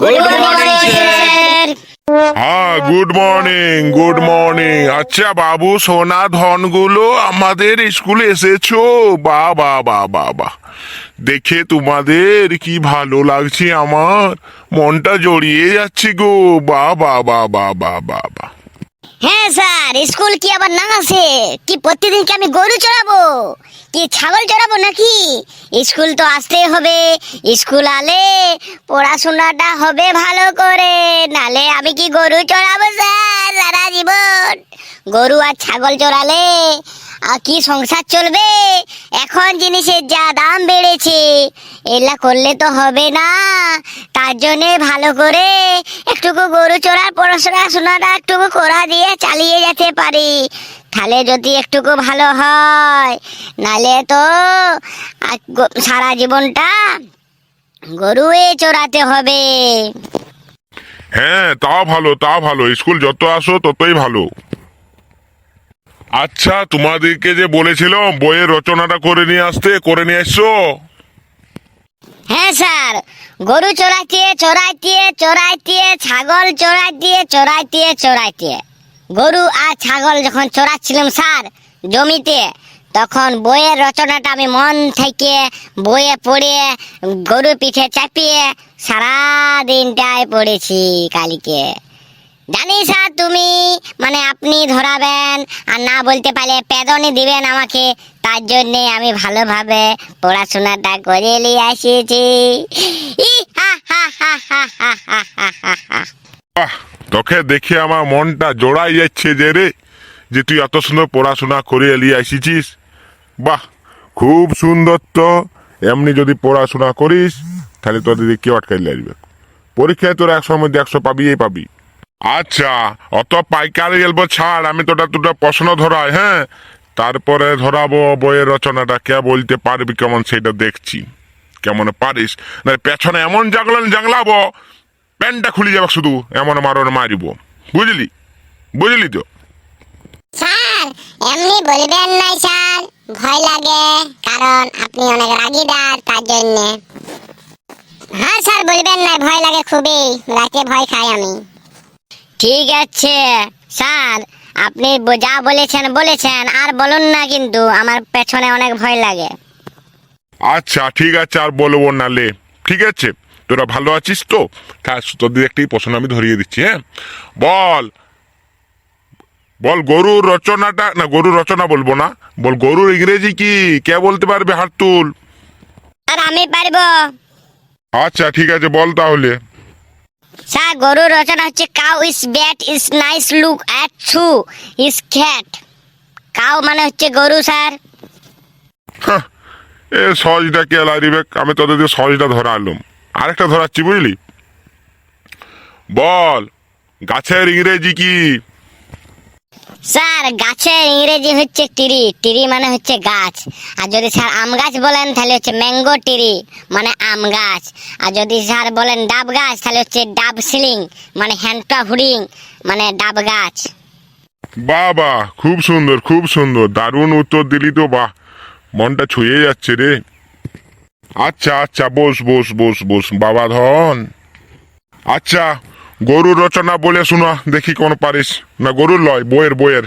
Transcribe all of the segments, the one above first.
Good morning sir হ্যাঁ good morning good morning আচ্ছা বাবু সোনা ধনগুলো আমাদের স্কুলে এসেছ? বা বা বা বা বা। দেখে তোমাদের কি ভালো লাগছে আমার? মনটা জড়িয়ে যাচ্ছে গো। বা বা বা বা বা বা বা। হ্যাঁ স্যার, স্কুল কি আবার না আছে? কি প্রতিদিন কি আমি গরু চড়াবো? কি ছাগল চড়াবো নাকি? স্কুল তো আসতেই হবে, স্কুল আলে পড়াশোনাটা হবে ভালো করে। নালে আমি কি গরু চড়াবো স্যার? সারা জীবন। গরু আর ছাগল চড়ালে আর কি সংসার চলবে? এখন জিনিসের যা দাম বেড়েছে, এলা করলে তো হবে না। তার জন্যে ভালো করে একটুকু গরু চড়ার পড়াশোনা শোনাটা একটুকু করা দিয়ে চালিয়ে যেতে পারি। তাহলে যদি একটুকু ভালো হয়, নালে তো সারা জীবনটা গরুয়ে চড়াতে হবে। হ্যাঁ তা ভালো তা ভালো। স্কুল যত আসো ততই ভালো। আচ্ছা তোমাদেরকে যে বলেছিলাম, বইয়ের রচনাটা করে নিয়ে আসতে, করে নিয়ে এসছো হ্যাঁ স্যার। গরু চড়াইতে চড়াইতে চড়াইতে, ছাগল চড়াইতে চড়াইতে চড়াইতে। গরু আর ছাগল যখন চড়াচ্ছিলাম, স্যার, জমিতে, তখন বইয়ের রচনাটা আমি মন থেকে বইয়ে পড়ে গরু পিঠে চাপিয়ে সারা দিনটায় পড়েছি কালকে। জানি স্যার তুমি মানে আপনি ধরাবেন আর না বলতে পারলে পেদনি দিবেন আমাকে, তার জন্যে আমি ভালোভাবে পড়াশোনাটা করে নিয়ে আসিয়েছি। তোকে দেখে আমার মনটা জোড়াই যাচ্ছে যে রে, যে তুই এত সুন্দর পড়াশোনা করে এলিয়ে আসিছিস বাহ, খুব সুন্দর তো। এমনি যদি পড়াশোনা করিস, তাহলে তোদের কেউ আটকাই লাগবে পরীক্ষায় তোর একশোর মধ্যে একশো পাবিই পাবি। আচ্ছা অত পাইকারি গেলবো ছাড়, আমি তোটা দুটো প্রশ্ন ধরাই হ্যাঁ? তারপরে ধরাবো বইয়ের রচনাটা, কে বলতে পারবি কেমন সেটা দেখছি। কেমন পারিস? না, পেছনে এমন জাগলান জাগলাবো প্যান্টটা খুলে যাবে শুধু, এমন মারণ মারিব। বুঝলি? বুঝলি তো? স্যার, এমনি বলবেন নাই স্যার, ভয় লাগে, কারণ আপনি অনেক রাগিদার তার জন্য। হ্যাঁ স্যার, বলবেন না ভয় লাগে খুবই, রাতে ভয় খাই আমি। ঠিক আছে। স্যার আপনি যা বলেছেন বলেছেন আর বলুন না কিন্তু আমার পেছনে অনেক ভয় লাগে। আচ্ছা ঠিক আছে আর বলব না লে। ঠিক আছে তোরা ভালো আছিস তো? হ্যাঁ তোদের একটি প্রশ্ন আমি ধরিয়ে দিচ্ছি হ্যাঁ? বল। বল গরুর রচনাটা না গরুর রচনা বলব না। বল গরুর ইংরেজি কি? কে বলতে পারবে হাত তুল আর আমি পারব। আচ্ছা ঠিক আছে বল তাহলে। স্যার গরুর রচনা হচ্ছে cow is bat is nice look at shoe is cat cow মানে হচ্ছে গরু স্যার এ সহজটা কে লারিবে আমি তোদের দিয়ে সহজটা ধরা আনলাম। আরেকটা ধরাচ্ছি, বুঝলি? বল, গাছের ইংরেজি কি? স্যার, গাছের ইংরেজি হচ্ছে টিরি। টিরি মানে হচ্ছে গাছ। আর যদি স্যার আম গাছ বলেন, তাহলে হচ্ছে ম্যাঙ্গো টিরি মানে আম গাছ। আর যদি স্যার বলেন ডাব গাছ, তাহলে হচ্ছে ডাব সিলিং মানে হ্যান্ডটা হুডিং মানে ডাব গাছ। বাহ খুব সুন্দর খুব সুন্দর। দারুণ উত্তর দিলি তো, বাহ। মনটা ছুঁয়ে যাচ্ছে রে। আচ্ছা আচ্ছা বস বস বস বস, বাবা ধন। আচ্ছা গরুর রচনা বলে শোনা দেখি কোন পারিস। না গরুর লয় বইয়ের বইয়ের।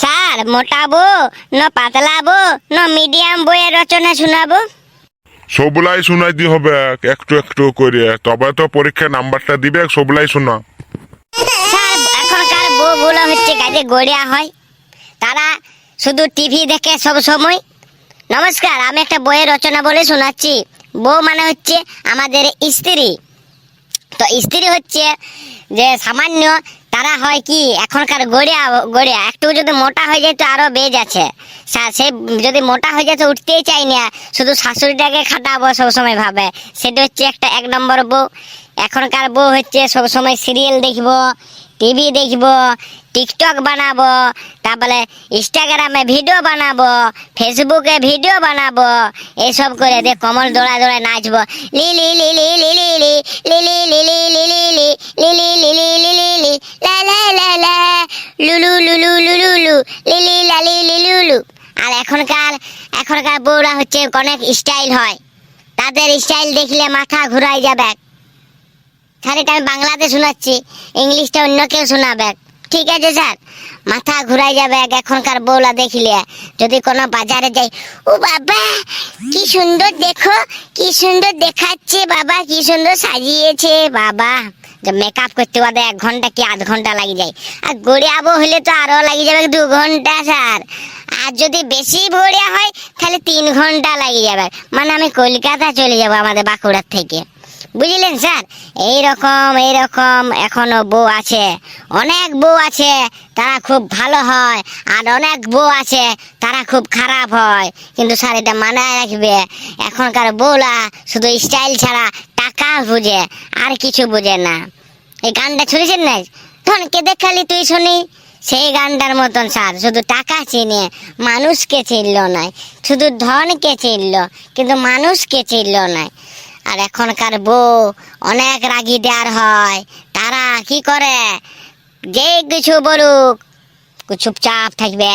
স্যার মোটাবো না পাতলাবো না মিডিয়াম বইয়ের রচনা শোনাবো? সবলাই শোনাইতে হবে একটু একটু করে। তবে তো পরীক্ষায় নাম্বারটা দিবে সবলাই শোনা। স্যার এখনকার বউগুলো হচ্ছে গাছে গড়িয়া হয়। তারা শুধু টিভি দেখে সব সময়। নমস্কার আমি একটা বইয়ের রচনা বলে শোনাচ্ছি। বউ মানে হচ্ছে আমাদের স্ত্রী। তো স্ত্রী হচ্ছে যে সামান্য তারা হয় কি, এখনকার গড়িয়া গড়িয়া একটু যদি মোটা হয়ে যায় তো আরও বেজ আছে। সে যদি মোটা হয়ে যায় তো উঠতেই চাই না। শুধু শাশুড়িটাকে খাটাবো সবসময় ভাবে। সেটা হচ্ছে একটা, এক নম্বর বউ। এখনকার বউ হচ্ছে সবসময় সিরিয়াল দেখব, টিভি দেখব, টিকটক বানাবো, তারপরে ইনস্টাগ্রামে ভিডিও বানাবো, ফেসবুকে ভিডিও বানাবো, এসব করে দিয়ে কমল দৌড়া দৌড়া নাচবো। লি লি লি লি লি লি লি লিলি লিলি লিলি লি লিলি লিলি লিলি লি লা লা লা লা লুলু লুলু লুলু লু লিলি লালি লিলু আর এখনকার এখনকার বউরা হচ্ছে অনেক স্টাইল হয় তাদের স্টাইল দেখলে মাথা ঘুরাই যাবে খালি আমি বাংলাতে শোনাচ্ছি ইংলিশটা অন্য কেউ শোনাবে ঠিক আছে, স্যার। মাথা ঘুরাই যাবে এখনকার বউলা দেখিলে। যদি কোনো বাজারে যাই, ও বাবা, কি সুন্দর দেখো, কি সুন্দর দেখাচ্ছে বাবা, কি সুন্দর সাজিয়েছে বাবা। মেকআপ করতে বাদে এক ঘণ্টা কি আধ ঘণ্টা লাগে যায়। আর গড়িয়াবো হলে তো আরও লাগে যাবে দু ঘণ্টা, স্যার। আর যদি বেশি ভরিয়া হয়, তাহলে তিন ঘণ্টা লাগে যাবে। মানে আমি কলকাতা চলে যাব আমাদের বাঁকুড়ার থেকে। বুঝলেন স্যার? এইরকম এইরকম এখনও বউ আছে। অনেক বউ আছে, তারা খুব ভালো হয়। আর অনেক বউ আছে, তারা খুব খারাপ হয়। কিন্তু স্যার, এটা মানায় রাখবে। এখনকার বউলা শুধু স্টাইল ছাড়া টাকা বুঝে, আর কিছু বুঝে না। এই গানটা শুনেছেন না? ধনকে দেখালি তুই শুনি? সেই গানটার মতন স্যার, শুধু টাকা চিনে, মানুষকে চিনল নাই। শুধু ধনকে চিনল, কিন্তু মানুষকে চিনল না আর এখনকার বউ অনেক রাগি দেওয়ার হয়। তারা কি করে? যে কিছু বলুক চুপচাপ থাকবে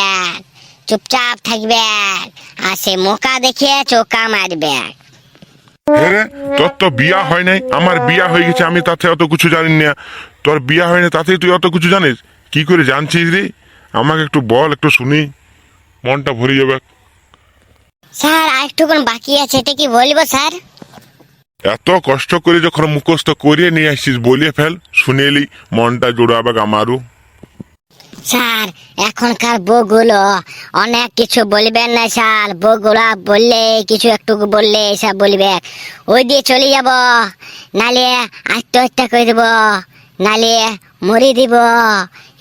চুপচাপ থাকবে। আর সে মোকা দেখিয়ে চোকা মারবে। হ্যাঁ তোর তো বিয়া হয় নাই। আমার বিয়া হয়ে গেছে আমি তাতে অত কিছু জানি না তোর বিয়া হয় না তাতেই তুই অত কিছু জানিস? কি করে জানছিস রে? আমাকে একটু বল একটু শুনি। মনটা ভরে যাবে। স্যার আর একটুক্ষণ বাকি আছে এটা কি বলব স্যার? এত কষ্ট করে যখন মুখস্থ করিয়ে নিয়ে আসছিস, বলিয়ে ফেল। শুনেলি, মনটা জোড়াবে আমারও স্যার, এখনকার বউগুলো অনেক কিছু বলবেন না স্যার। বউগুলা বললে, কিছু একটু বললে এসব বলবে। ওই দিয়ে চলে যাব, নালে আত্মহত্যা করে দেব, নালে মরে দিব।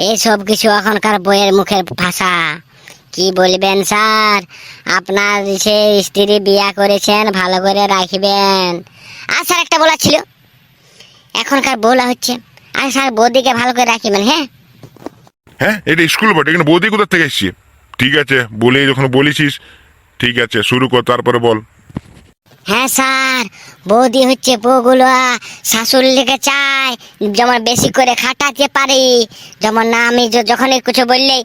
এইসব কিছু এখনকার বইয়ের মুখের ভাষা। কি বলবেন স্যার? আপনার সে স্ত্রী বিয়া করেছেন, ভালো করে রাখবেন। আর স্যার একটা বলা ছিল। এখনকার বলা হচ্ছে, আর স্যার বৌদিকে ভালো করে রাখবেন হ্যাঁ? হ্যাঁ এটা স্কুল বটে, এখানে বৌদি কোথা থেকে এসছি? ঠিক আছে বলে যখন বলেছিস, ঠিক আছে, শুরু কর, তারপরে বল। হ্যাঁ স্যার, বৌদি হচ্ছে বউগুলো শাশুড়িকে চায়, যেমন বেশি করে খাটাতে পারি। যেমন না, আমি যখন কিছু বললেই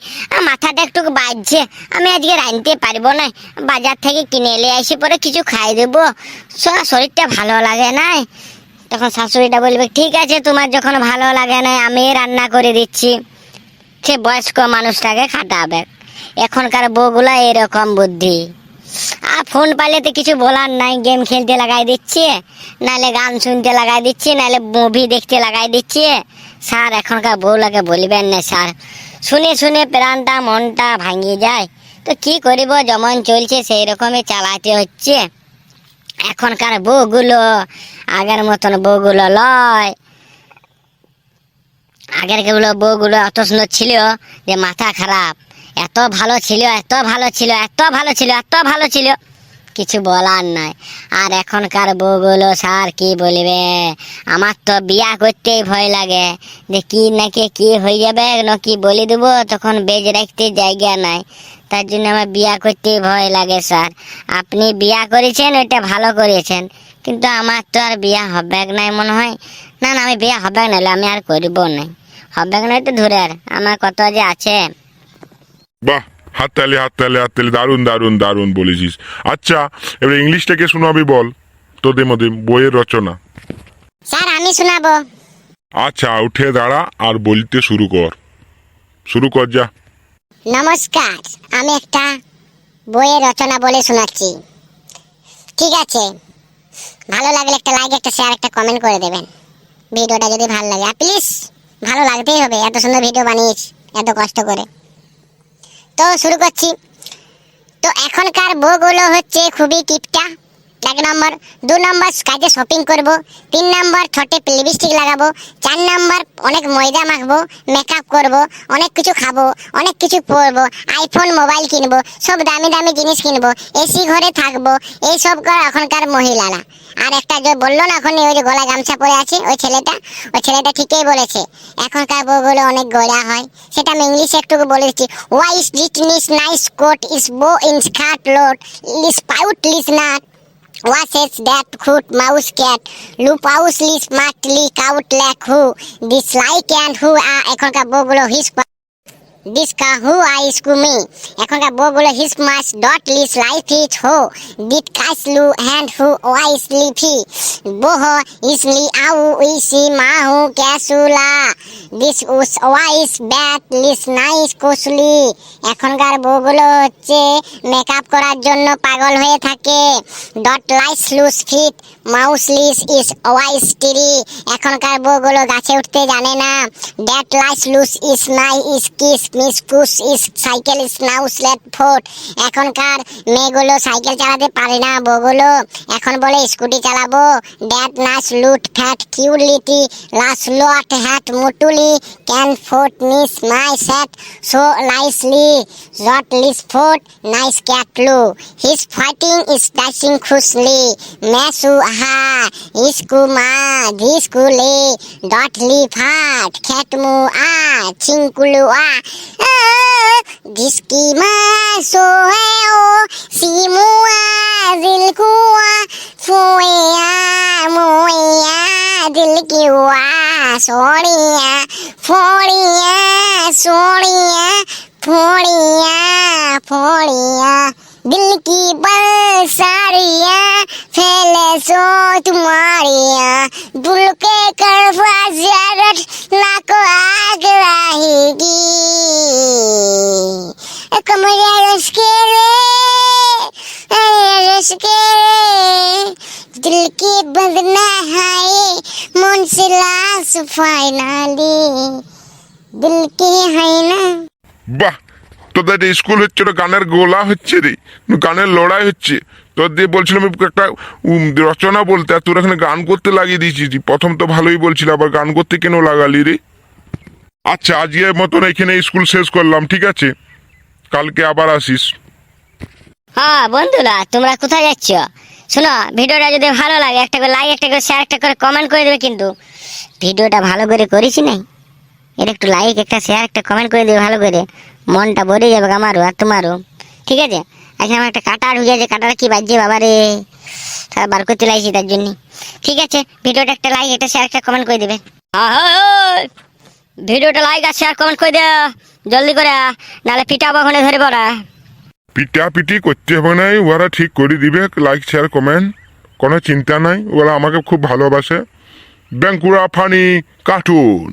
মাথাটা একটু বাজছে, আমি আজকে রাঁধতে পারব না, বাজার থেকে কিনে এলে এসে পরে কিছু খাই দেবো। শরীরটা ভালো লাগে না? তখন শাশুড়িটা বলবে, ঠিক আছে, তোমার যখন ভালো লাগে না, আমি রান্না করে দিচ্ছি। সে বয়স্ক মানুষটাকে খাটাবে। এখনকার বউগুলা এরকম বুদ্ধি। আর ফোন পাইলে তো কিছু বলার নাই গেম খেলতে লাগাই দিচ্ছে, নাহলে গান শুনতে লাগাই দিচ্ছে, নাহলে মুভি দেখতে লাগাই দিচ্ছে। স্যার, এখনকার বউলাকে বলবেন না, স্যার। শুনে শুনে প্রাণটা, মনটা ভাঙিয়ে যায়। তো কি করিব, যেমন চলছে সেই রকমই চালাতে হচ্ছে। এখনকার বউগুলো, আগের মতন বউগুলো লয়। আগেরগুলো বউগুলো অত সুন্দর ছিল যে মাথা খারাপ। এত ভালো ছিল, এত ভালো ছিল, এত ভালো ছিল, এত ভালো ছিল। কিছু বলার নাই। আর এখনকার বউগুলো স্যার কি বলবে? আমার তো বিয়া করতেই ভয় লাগে। যে কি নাকি, কি হয়ে যাবে না কি বলে দেবো, তখন বেজ রাখতে জায়গা নাই। তার জন্য আমার বিয়া করতেই ভয় লাগে স্যার। আপনি বিয়া করেছেন, ওইটা ভালো করেছেন। কিন্তু আমার তো আর বিয়া হবে নাই মনে হয়। না না, আমি বিয়া হবে না আমি আর করব না হবে না একটু ধরে আর আমার কত যে আছে। বাহ হাত তালে হাত তালে হাত তালে দারুণ দারুণ দারুণ বলেছিস। আচ্ছা এবার ইংলিশটাকে শোনাবি বল তোদের মধ্যে বইয়ের রচনা। স্যার আমি শোনাবো। আচ্ছা উঠে দাঁড়া আর বলতে শুরু কর। শুরু কর যা। নমস্কার আমি একটা বইয়ের রচনা বলে শোনাচ্ছি। ঠিক আছে ভালো লাগলে একটা লাইক একটা শেয়ার একটা কমেন্ট করে দেবেন। ভিডিওটা যদি ভালো লাগে আর প্লিজ ভালো লাগতেই হবে এত সুন্দর ভিডিও বানিয়েছি এত কষ্ট করে। তো শুরু করছি। তো এখনকার বউগুলো হচ্ছে খুবই টিপটা। এক নম্বর, দু নম্বর কাজে শপিং করব, তিন নম্বর ঠোঁটে লিপস্টিক লাগাবো, চার নম্বর অনেক ময়দা মাখবো মেকআপ করব, অনেক কিছু খাব, অনেক কিছু পরবো আইফোন মোবাইল কিনবো, সব দামি দামি জিনিস কিনবো এসি ঘরে থাকব, এইসব করে এখনকার মহিলারা। আর একটা যে বলল না এখন, ওই যে গলা গামছা পরে আছে, ওই ছেলেটা ওই ছেলেটা ঠিকই বলেছে। এখনকার বউগুলো অনেক গোড়া হয়। সেটা আমি ইংলিশে একটু বলে দিচ্ছি। ওয়াই ইস জিটনিস নাইস কোট ইস বো ইন স্কার্ট লোড লিস পাউট লিস nut Washes that foot mouse cat loop housely smartly cout like who dislike and who are এখনকার বউগুলো হিস ডিসকা হু আই স্কুমি এখনকার বউগুলো হিস মাস ডট লিস লাইফ ইচ হো ডিট কাইসলু হ্যান্ড হু ওয়াইস লিফি boh isli au isi mahu ক্যাসুলা দিস উস ওয়াইস ব্যাট লিস নাইস কুসলি এখনকার বউগুলো হচ্ছে মেকআপ করার জন্য পাগল হয়ে থাকে। ডট লাইস লুস ফিট মাউস লিস ইস ওয়াইস টিরি এখনকার বউগুলো গাছে উঠতে জানে না। ড্যাট লাইস লুস ইস নাই ইস কিস মিস কুস ইস সাইকেল ইস নাউস লেট ফোট এখনকার মেয়েগুলো সাইকেল চালাতে পারে না বউগুলো। এখন বলে স্কুটি চালাবো। ড্যাট নাচ, লুট, ফ্যাট কিউলিটি লাস লট হ্যাট, মুটুলি, ক্যান, ফোট মিস মাই সেট সো, লাইসলি, জট, লিস, ফোট, নাইস ক্যাটলু হিস ফাইটিং ইস ডাইসিং খুসলি মেসু হা ইসকু, মা, ধিসকুলে, ডট, লি ফাট খ্যাটমু আ, চিংকুলু, আ जिसकी मासो है वो सीमुआ दिल कुआ फोया मोया दिल की हुआ सोड़िया फोड़िया सोड़िया फोड़िया फोड़िया दिल की पलसारियाँ फैले सो तुम्हारियाँ। दुल के करफा ना को आग रहेगी। कमरे रश रे रश के रे। दिल की बंधना है मुंसिला सफ़ाई ना दी তোদের স্কুল হচ্ছে ওটা গানের গোলা হচ্ছে রে। গানের লড়াই হচ্ছে। তোর দিয়ে বলছিলাম একটা রচনা বলতে, আর তোর এখানে গান করতে লাগিয়ে দিয়েছিস প্রথম তো ভালোই বলছিল, আবার গান করতে কেন লাগালি রে? আচ্ছা আজকের মতন এখানে স্কুল শেষ করলাম, ঠিক আছে? কালকে আবার আসিস। হ্যাঁ বন্ধুরা, তোমরা কোথায় যাচ্ছ? শোনো, ভিডিওটা যদি ভালো লাগে, একটা করে লাইক একটা করে শেয়ার একটা করে কমেন্ট করে দেবে কিন্তু। ভিডিওটা ভালো করে করেছি নাই এর একটু লাইক একটা শেয়ার একটা কমেন্ট করে দেবে ভালো করে। মনটা ভরে যাবে আমারও আর তোমারও। ঠিক আছে? আচ্ছা আমার একটা কাটা ঢুকে আছে। কাটাটা কি বাজছে বাবা রে? তারা বার করতে লাগছি তার জন্য। ঠিক আছে? ভিডিওটা একটা লাইক একটা শেয়ার একটা কমেন্ট করে দেবে। ভিডিওটা লাইক আর শেয়ার কমেন্ট করে দেও। জলদি করে। নাহলে পিটাবো ওখানে ধরে পড়া। পিটা পিটি করতে হবে নাই, ওরা ঠিক করে দিবে। লাইক শেয়ার কমেন্ট কোনো চিন্তা নাই। ওরা আমাকে খুব ভালোবাসে। Bankura funny cartoon.